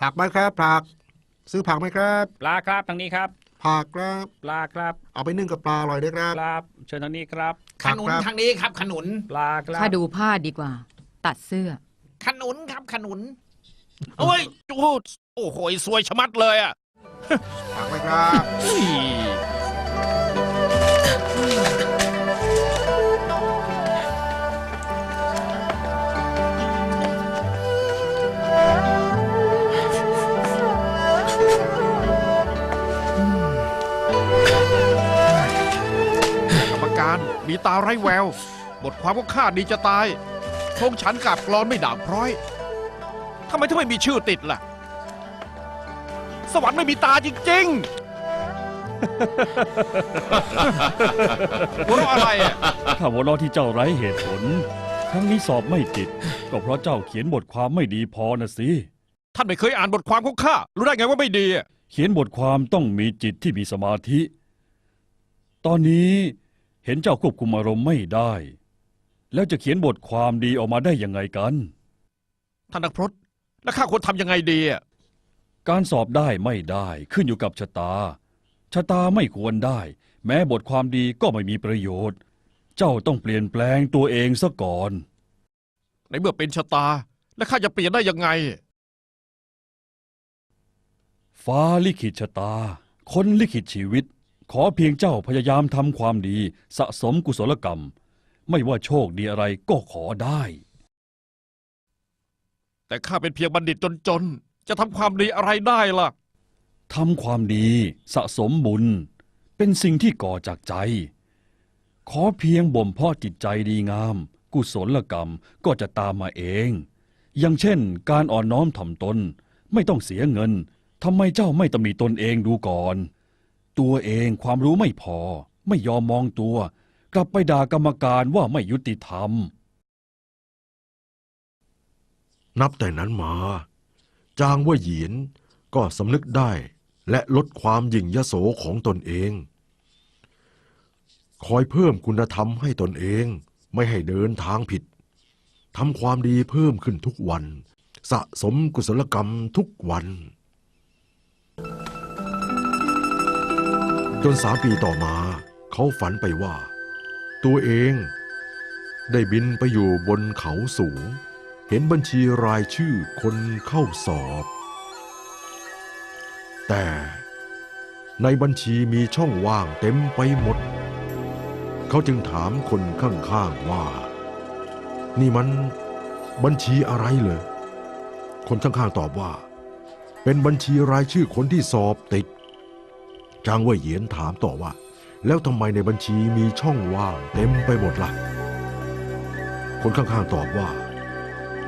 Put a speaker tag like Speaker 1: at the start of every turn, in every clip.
Speaker 1: ผักไหมครับผัก ซื้อผักไหมครับ
Speaker 2: ปลาครับทางนี้ครับ
Speaker 1: ผักครับ
Speaker 2: ปลาครับ
Speaker 1: เอาไปนึ่งกับปลาอร่อยด้วยครับ
Speaker 2: ครับเชิญทางนี้ครับ
Speaker 3: ขนุน
Speaker 1: ครับ
Speaker 3: ทางนี้ครับ ขนุน
Speaker 2: ปลาครับ
Speaker 4: ถ้าดูผ้าดีกว่า ตัดเสื้อ
Speaker 3: ขนุนครับขนุนโอ้ยจูดโอ้โหสวยชะมัดเลยอะ
Speaker 1: ผักไหมครับ
Speaker 5: มีตาไร้แวว บทความก็คาดดีจะตายทงฉันกับกรอนไม่ด่างพร้อยทำไมถึงไม่มีชื่อติดล่ะ สวรรค์ไม่มีตาจริงๆ หัวเราะอะไรอะ
Speaker 6: ถ้าหัวเราะที่เจ้าไร้เหตุผล ครั้งนี้สอบไม่ติด ก็เพราะเจ้าเขียนบทความไม่ดีพอนะสิ
Speaker 5: ท่านไม่เคยอ่านบทความของข้ารู้ได้ไงว่าไม่ดีอะ
Speaker 6: เขียนบทความต้องมีจิตที่มีสมาธิ ตอนนี้ เห็นเจ้าควบคุมอารมณ์ไม่ได้ แล้วจะเขียนบทความดีออกมาได้ยังไงกัน
Speaker 5: ท่านนักพรตแล้วข้าควรทำยังไงดีอะ
Speaker 6: การสอบได้ไม่ได้ขึ้นอยู่กับชะตา ชะตาไม่ควรได้ แม้บทความดีก็ไม่มีประโยชน์ เจ้าต้องเปลี่ยนแปลงตัวเองซะก่อน
Speaker 5: ในเมื่อเป็นชะตา แล้วข้าจะเปลี่ยนได้ยังไง
Speaker 6: ฟ้าลิขิตชะตา คนลิขิตชีวิต ขอเพียงเจ้าพยายามทำความดีสะสมกุศลกรรม ไม่ว่าโชคดีอะไรก็ขอได้
Speaker 5: แต่ข้าเป็นเพียงบัณฑิตจนๆ จะทำความดีอะไรได้ล่ะ
Speaker 6: ทำความดีสะสมบุญ เป็นสิ่งที่ก่อจากใจ ขอเพียงบ่มเพาะจิตใจดีงาม กุศลกรรมก็จะตามมาเอง อย่างเช่น การอ่อนน้อมถ่อมตน ไม่ต้องเสียเงินทำไมเจ้าไม่ตำหนิตนเองดูก่อน ตัวเองความรู้ไม่พอ ไม่ยอมมองตัว กลับไปด่ากรรมการว่าไม่ยุติธรรม
Speaker 7: นับแต่นั้นมา จางว่าเหยีนก็สำนึกได้และลดความหยิ่งยโสของตนเอง คอยเพิ่มคุณธรรมให้ตนเองไม่ให้เดินทางผิดทำความดีเพิ่มขึ้นทุกวัน สะสมกุศลกรรมทุกวัน จนสามปีต่อมา เขาฝันไปว่า ตัวเองได้บินไปอยู่บนเขาสูง เห็นบัญชีรายชื่อคนเข้าสอบ แต่ในบัญชีมีช่องว่างเต็มไปหมด เขาจึงถามคนข้างๆว่า นี่มันบัญชีอะไรเหรอคนข้างๆตอบว่า เป็นบัญชีรายชื่อคนที่สอบติด จางเว่ยเหยียนถามต่อว่า แล้วทำไมในบัญชีมีช่องว่างเต็มไปหมดล่ะ คนข้างๆตอบว่า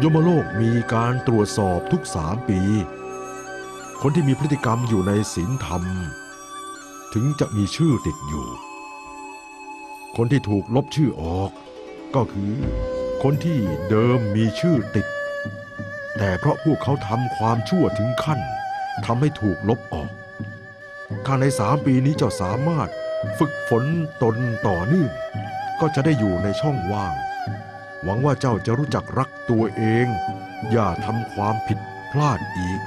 Speaker 7: ยมโลกมีการตรวจสอบทุกสามปี คนที่มีพฤติกรรมอยู่ในศีลธรรม ถึงจะมีชื่อติดอยู่ คนที่ถูกลบชื่อออก ก็คือคนที่เดิมมีชื่อติด แต่เพราะพวกเขาทำความชั่วถึงขั้นทำให้ถูกลบออก ถ้าในสามปีนี้เจ้าสามารถฝึกฝนตนต่อเนื่องก็จะได้อยู่ในช่องว่าง หวังว่าเจ้าจะรู้จักรักตัวเอง อย่าทำความผิดพลาดอีก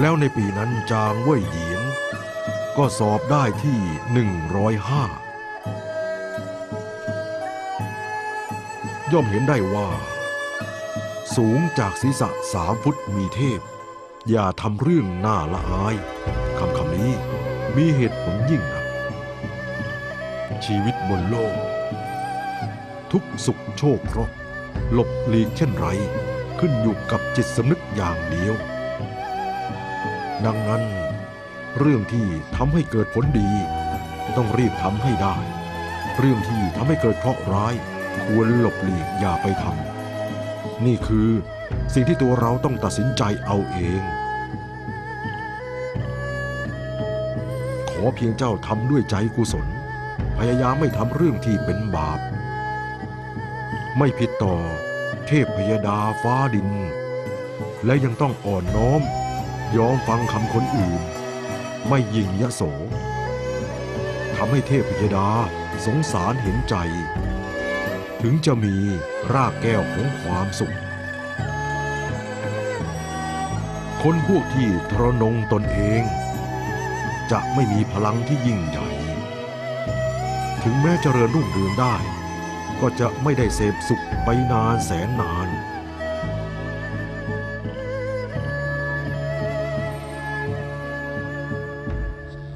Speaker 7: แล้วในปีนั้นจางเว่ยเหยียน ก็สอบได้ที่ 105 ย่อมเห็นได้ว่า สูงจากศีรษะสามฟุตมีเทพ อย่าทำเรื่องน่าละอายคำคำนี้มีเหตุผลยิ่งนะชีวิตบนโลก ทุกสุขโชคเคราะห์หลบหลีกเช่นไร ขึ้นอยู่กับจิตสำนึกอย่างเดียว ดังนั้น เรื่องที่ทำให้เกิดผลดี ต้องรีบทำให้ได้ เรื่องที่ทำให้เกิดเคราะห์ร้าย ควรหลบหลีกอย่าไปทำ นี่คือสิ่งที่ตัวเราต้องตัดสินใจเอาเอง ขอเพียงเจ้าทำด้วยใจกุศล พยายามไม่ทำเรื่องที่เป็นบาป ไม่ผิดต่อเทพพยดาฟ้าดิน และยังต้องอ่อนน้อม ยอมฟังคำคนอื่น ไม่ยิงยะโสทำให้เทพพยดาสงสารเห็นใจ ถึงจะมีรากแก้วของความสุข คนพวกที่ทรนงตนเอง จะไม่มีพลังที่ยิ่งใหญ่ ถึงแม้เจริญรุ่งเรืองได้ ก็จะไม่ได้เสพสุขไปนานแสนนาน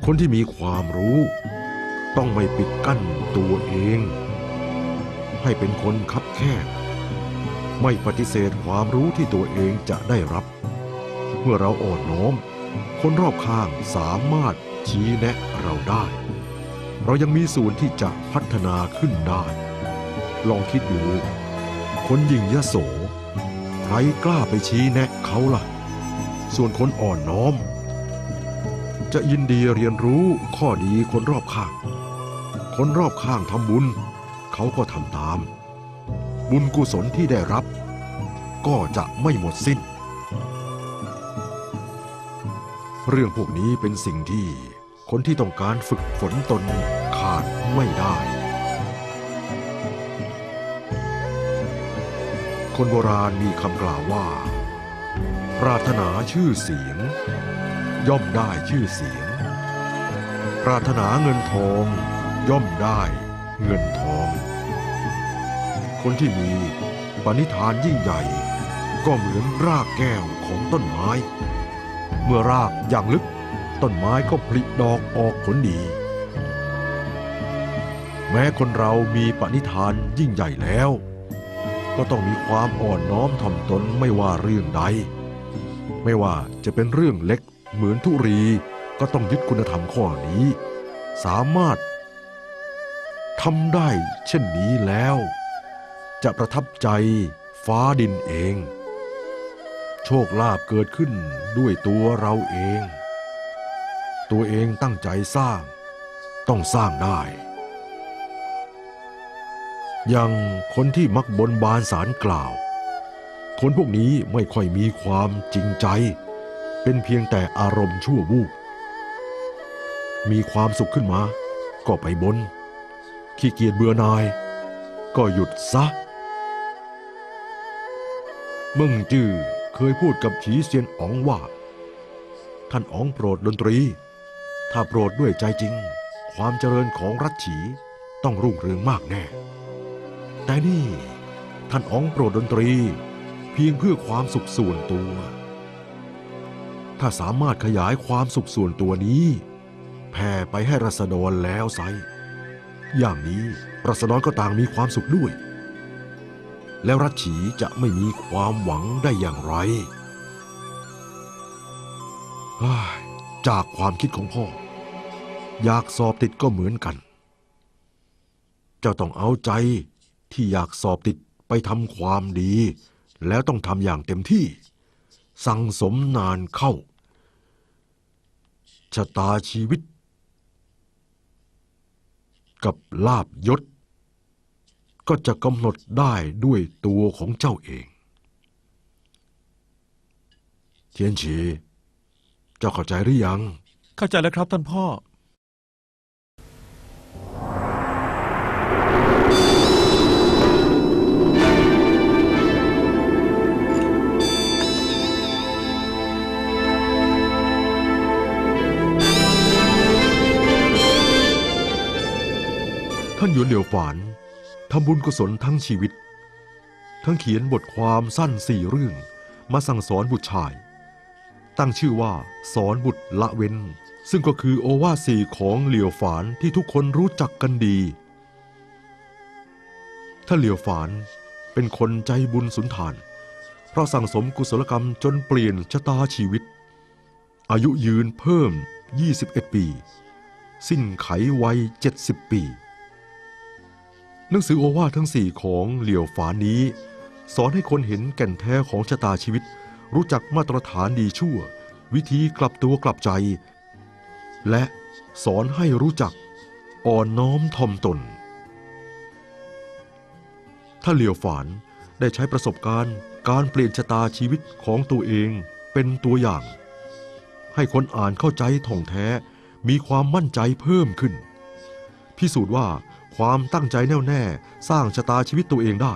Speaker 7: คนที่มีความรู้ ต้องไม่ปิดกั้นตัวเอง ให้เป็นคนคับแคบ ไม่ปฏิเสธความรู้ที่ตัวเองจะได้รับ เมื่อเราอ่อนน้อม คนรอบข้างสามารถชี้แนะเราได้ เรายังมีส่วนที่จะพัฒนาขึ้นได้ ลองคิดดู คนยิ่งยโส ใครกล้าไปชี้แนะเขาล่ะ ส่วนคนอ่อนน้อม จะยินดีเรียนรู้ข้อดีคนรอบข้าง คนรอบข้างทำบุญ เขาก็ทำตาม บุญกุศลที่ได้รับ ก็จะไม่หมดสิ้น เรื่องพวกนี้เป็นสิ่งที่คนที่ต้องการฝึกฝนตนขาดไม่ได้ คนโบราณมีคำกล่าวว่า ปรารถนาชื่อเสียง ย่อมได้ชื่อเสียง ปรารถนาเงินทอง ย่อมได้เงินทอง คนที่มีปณิธานยิ่งใหญ่ ก็เหมือนรากแก้วของต้นไม้ เมื่อรากอย่างลึกต้นไม้ก็ผลิดอกออกผลดี แม้คนเรามีปณิธานยิ่งใหญ่แล้ว ก็ต้องมีความอ่อนน้อมถ่อมตนไม่ว่าเรื่องใด ไม่ว่าจะเป็นเรื่องเล็กเหมือนทุรีก็ต้องยึดคุณธรรมข้อนี้ สามารถทำได้เช่นนี้แล้ว จะประทับใจฟ้าดินเอง โชคลาภเกิดขึ้นด้วยตัวเราเอง ตัวเองตั้งใจสร้าง ต้องสร้างได้ อย่างคนที่มักบนบานสารกล่าว คนพวกนี้ไม่ค่อยมีความจริงใจ เป็นเพียงแต่อารมณ์ชั่ววูบมีความสุขขึ้นมา ก็ไปบน ขี้เกียจเบื่อนาย ก็หยุดซะ เมึงจื้อเคยพูดกับฉีเซียนอ๋องว่า ท่านอ๋องโปรดดนตรี ถ้าโปรดด้วยใจจริง ความเจริญของรัชฉีต้องรุ่งเรืองมากแน่ แต่นี่ท่านอ๋องโปรดดนตรี เพียงเพื่อความสุขส่วนตัว ถ้าสามารถขยายความสุขส่วนตัวนี้แผ่ไปให้รัษฎรแล้วไซอย่างนี้รัษฎรก็ต่างมีความสุขด้วย แล้วรัชฉีจะไม่มีความหวังได้อย่างไร จากความคิดของพ่อ อยากสอบติดก็เหมือนกัน เจ้าต้องเอาใจที่อยากสอบติดไปทำความดี แล้วต้องทำอย่างเต็มที่ สั่งสมนานเข้า ชะตาชีวิต กับลาบยศ ก็จะกำหนดได้ด้วยตัวของเจ้าเอง เทียนฉี เจ้าเข้าใจหรือยัง
Speaker 5: เข้าใจแล้วครับท่านพ่อ
Speaker 7: ท่านหยวนเหลียวฝาน ทำบุญกุศลทั้งชีวิต ทั้งเขียนบทความสั้นสี่เรื่อง มาสั่งสอนบุตรชาย ตั้งชื่อว่าสอนบุตรละเว้น ซึ่งก็คือโอวาสีของเหลียวฝานที่ทุกคนรู้จักกันดีท่าเหลียวฝานเป็นคนใจบุญสุนทาน เพราะสั่งสมกุศลกรรมจนเปลี่ยนชะตาชีวิต อายุยืนเพิ่ม 21 ปี สิ้นไขวัย 70 ปี หนังสือโอวาททั้งสี่ของเหลี่ยวฝานนี้ สอนให้คนเห็นแก่นแท้ของชะตาชีวิต รู้จักมาตรฐานดีชั่ว วิธีกลับตัวกลับใจ และสอนให้รู้จักอ่อนน้อมถ่อมตน ถ้าเหลียวฝานได้ใช้ประสบการณ์การเปลี่ยนชะตาชีวิตของตัวเองเป็นตัวอย่าง ให้คนอ่านเข้าใจท่องแท้มีความมั่นใจเพิ่มขึ้น พิสูจน์ว่า ความตั้งใจแน่วแน่สร้างชะตาชีวิตตัวเองได้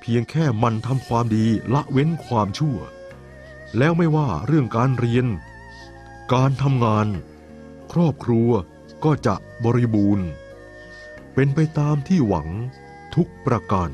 Speaker 7: เพียงแค่มันทำความดีละเว้นความชั่ว แล้วไม่ว่าเรื่องการเรียน การทำงาน ครอบครัวก็จะบริบูรณ์ เป็นไปตามที่หวังทุกประการ